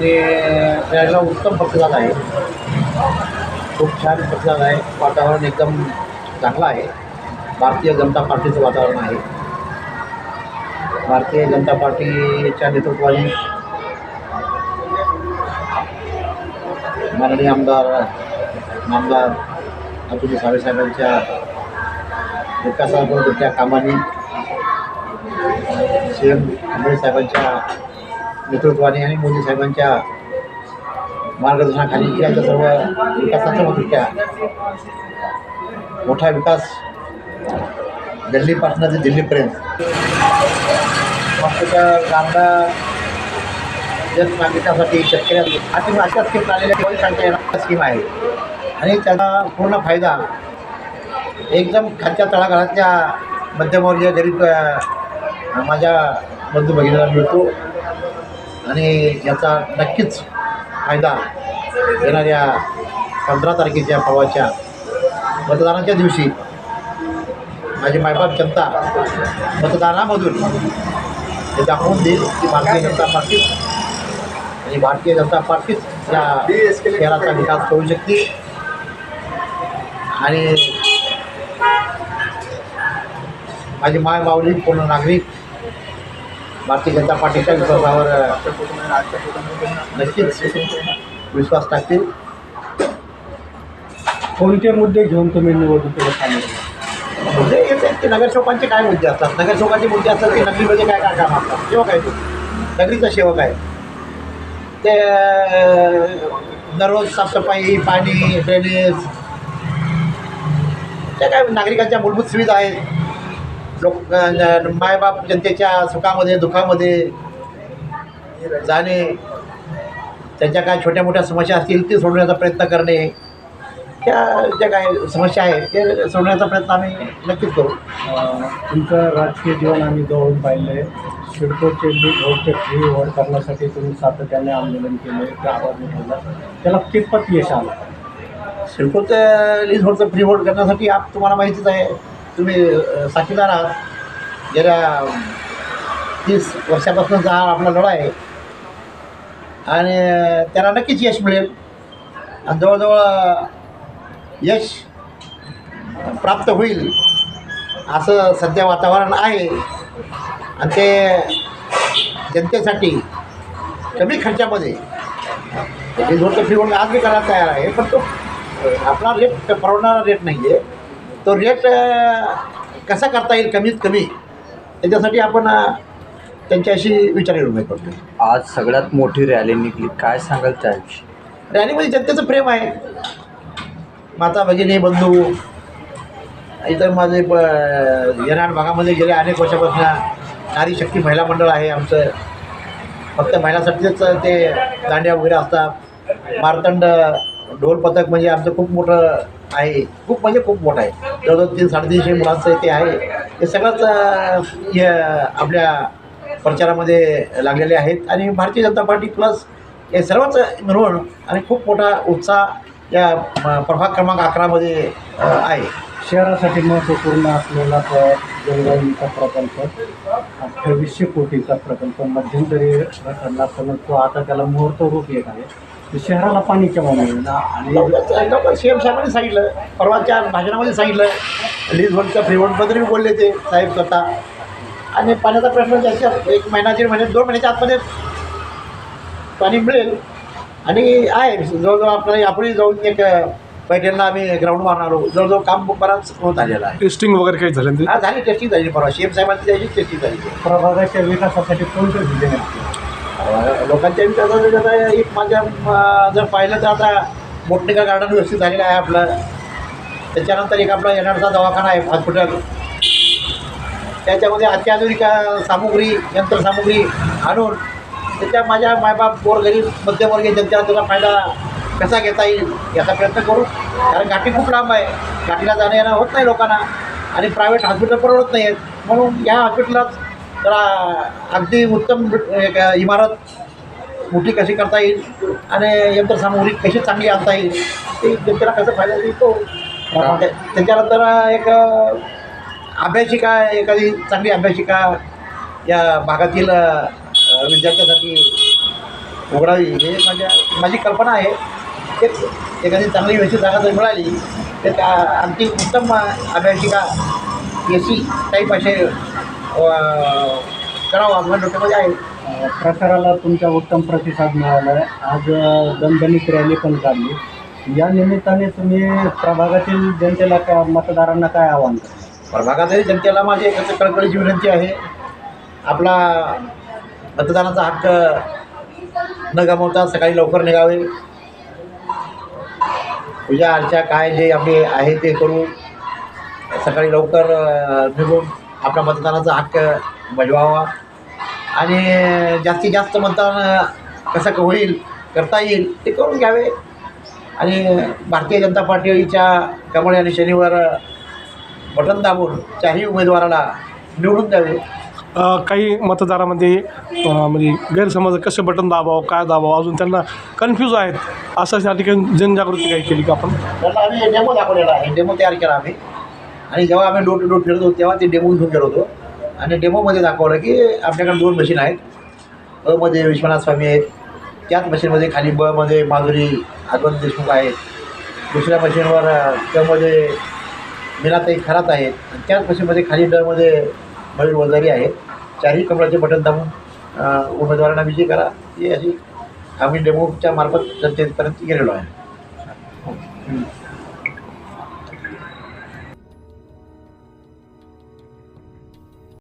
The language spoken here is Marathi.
आणि त्याला उत्तम प्रतिसाद आहे. खूप छान प्रतिसाद आहे. वातावरण एकदम चांगलं आहे. भारतीय जनता पार्टीचं वातावरण आहे. भारतीय जनता पार्टीच्या नेतृत्वाने माननीय आमदार आमदार अतुल सावे साहेबांच्या त्या कामाने सी एम आंबेड साहेबांच्या नेतृत्वाने आणि मोदी साहेबांच्या मार्गदर्शनाखाली केल्याच्या सर्व विकासाचं दृष्ट्या मोठा विकास दिल्लीपासून ते दिल्लीपर्यंत. वास्तूच्या कांदा जननागरिकासाठी शेतकऱ्यांसाठी अति अशा स्कीम आलेल्या सांगता स्कीम आहे. आणि त्याचा पूर्ण फायदा एकदम खालच्या तळागाळातल्या मध्यमवर्गीय गरीब माझ्या बंधू भगिनीला मिळतो. आणि याचा नक्कीच फायदा येणाऱ्या पंधरा तारखेच्या परवाच्या मतदानाच्या दिवशी माझी मायबाप जनता मतदानामधून हे दाखवून देईल की भारतीय जनता पार्टी आणि भारतीय जनता पार्टीच या शहराचा विकास करू शकते. आणि माझी माय माऊली पूर्ण नागरिक भारतीय जनता पार्टीच्या विश्वासावर नक्कीच विश्वास टाकतील. कोणते मुद्दे घेऊन तुम्ही निवडणुकीला सामील मुद्दे येत आहेत की नगरसेवकांचे काय मुद्दे असतात? नगरसेवकांचे मुद्दे असतात की नगरीमध्ये काय काय काम असतात? सेवक आहे तो नगरीचा सेवक आहे. ते दररोज साफसफाई पाणी ड्रेनेज त्या काय नागरिकांच्या मूलभूत सुविधा आहेत. लोक मायबाप जनतेच्या सुखामध्ये दुःखामध्ये जाणे त्यांच्या काय छोट्या मोठ्या समस्या असतील ते सोडवण्याचा प्रयत्न करणे त्या ज्या काय समस्या आहेत ते सोडवण्याचा प्रयत्न आम्ही नक्कीच करू. तुमचं राजकीय जीवन आम्ही जवळून पाहिलं आहे सिडकोचे फ्री होल्ड करण्यासाठी तुम्ही सातत्याने आंदोलन केले ते आवाज उठवला त्याला कितपत यश आलं? सिडकोचं लीज होल्डचं फ्री होल्ड करण्यासाठी आप तुम्हाला माहितीच आहे. तुम्ही साक्षीदार आहात. गेल्या तीस वर्षापासूनचा हा आपला लढा आहे. आणि त्याला नक्कीच यश मिळेल. आणि जवळजवळ यश प्राप्त होईल असं सध्या वातावरण आहे. आणि ते जनतेसाठी कमी खर्चामध्ये लीज होल्डचं फ्री आज मी करायला तयार आहे. पण तो आपला रेट परवडणारा रेट नाही आहे तो रेट कसा करता येईल कमीत कमी त्याच्यासाठी आपण त्यांच्याशी विचारविनिमय करतो आज सगळ्यात मोठी रॅली निघली. काय सांगाल त्याविषयी? रॅलीमध्ये जनतेचं प्रेम आहे. माता भगिनी बंधू इतर माझे प येणाऱ्या भागामध्ये गेल्या अनेक वर्षापासून. नारी शक्ती महिला मंडळ आहे आमचं. फक्त महिलासाठीच ते दांड्या वगैरे असतात. मारतंड ढोल पथक म्हणजे आमचं खूप मोठं आहे. खूप म्हणजे खूप मोठं आहे. जवळजवळ तीन साडेतीनशे मुलांचं ते आहे. हे सगळंच हे आपल्या प्रचारामध्ये लागलेले आहेत. आणि भारतीय जनता पार्टी प्लस हे सर्वच मिळून आणि खूप मोठा उत्साह या प्रभाग क्रमांक अकरामध्ये आहे. शहरासाठी महत्त्वपूर्ण असलेला तो जलवायूचा प्रकल्प अठ्ठावीसशे कोटीचा प्रकल्प मध्यंतरी रखडला तो आता त्याला मुहूर्त रूप येत आहे. शहराला पाणी केव्हा मिळेल आणि लवकर सी एम साहेबांनी सांगितलं. परवाच्या भाषणामध्ये सांगितलं. लीज होल्डच्या फ्री बोलले ते साहेब स्वतः. आणि पाण्याचा प्रश्न जास्त एक महिना दीड महिने दोन महिन्याच्या आतमध्ये पाणी मिळेल. आणि आहे जवळजवळ आपल्याला यापूर्वी जाऊन एक पैठणला आम्ही ग्राउंड मारणार आहोत जवळजवळ काम बराच होत आलेलं आहे. टेस्टिंग वगैरे काही झालं ते हा झाली टेस्टिंग झाली परवा. सी एम साहेबांची त्याची टेस्टिंग झाली. प्रभागाच्या विकासासाठी कोणते दिले लोकांच्या विचारात आता एक माझ्या जर पाहिलं तर आता बोटनिका गार्डन व्यवस्थित झालेलं आहे आपलं. त्याच्यानंतर एक आपला येणारचा दवाखाना आहे हॉस्पिटल त्याच्यामध्ये अत्याधुनिक अ, सामुग्री यंत्रसामुग्री आणून त्याच्या माझ्या मायबाप गोरगरीब मध्यमवर्गीय जनतेला त्याचा फायदा कसा घेता येईल याचा प्रयत्न करू. कारण घाटी खूप लांब आहे. घाटीला जाणं येणं होत नाही लोकांना. आणि प्रायव्हेट हॉस्पिटल परवडत नाही आहेत म्हणून या हॉस्पिटलात जरा अगदी उत्तम एक इमारत मोठी कशी करता येईल आणि यंत्रसामुग्री कशी चांगली आणता येईल ते जनतेला कसं फायदा देतो त्या- त्याच्यानंतर एक अभ्यासिका एखादी चांगली अभ्यासिका या भागातील विद्यार्थ्यासाठी उघडावी. हे माझ्या माझी कल्पना आहे. एखादी चांगली व्यवस्थित जागा जर मिळाली तर त्या आणखी उत्तम अभ्यासिका ए सी टाईप असे करावं आपल्या डोक्यामध्ये आहे. अ, प्रचाराला तुमचा उत्तम प्रतिसाद मिळाला आहे. आज दणदणीत रॅली पण काढली. या निमित्ताने तुम्ही प्रभागातील जनतेला का मतदारांना काय आव्हान प्रभागातील जनतेला माझी एकच कळकळीची विनंती आहे. आपला मतदानाचा हक्क न गमावता सकाळी लवकर निघावे. पूजा अर्चा काय जे आपली आहे ते करू. सकाळी लवकर निघून आपला मतदानाचा हक्क बजवावा. आणि जास्तीत जास्त मतदान कसं क- होईल करता येईल ते करून घ्यावे. आणि भारतीय जनता पार्टीच्या कमळ आणि शनिवार बटन दाबून चारही उमेदवाराला निवडून द्यावे. काही मतदारामध्ये म्हणजे गैरसमज कसं बटन दाबावं काय दाबावं अजून त्यांना कन्फ्यूज आहेत. असं त्या ठिकाणी जनजागृती काही केली का आपण? त्यांना आम्ही डेमो दाखवलेला आहे. डेमो तयार केला आम्ही. आणि जेव्हा आम्ही डोर टू डोर फिरत होतो तेव्हा ते डेमो घेऊन गेलो होतो. आणि डेमोमध्ये दाखवलं की आपल्याकडे दोन मशीन आहेत. अमध्ये विश्वनाथ स्वामी आहेत. त्याच मशीनमध्ये खाली बमध्ये माधुरी आगवंत देशमुख आहेत. दुसऱ्या मशीनवर त्यामध्ये कमध्ये मीनाताई खरात आहेत. त्याच मशीनमध्ये खाली डमध्ये मयूर वजारी आहेत चारही कमळाचे बटन दाबून उमेदवारांना विजय करा. ही अशी आम्ही डेमोच्या मार्फत जनतेपर्यंत गेलेलो आहे.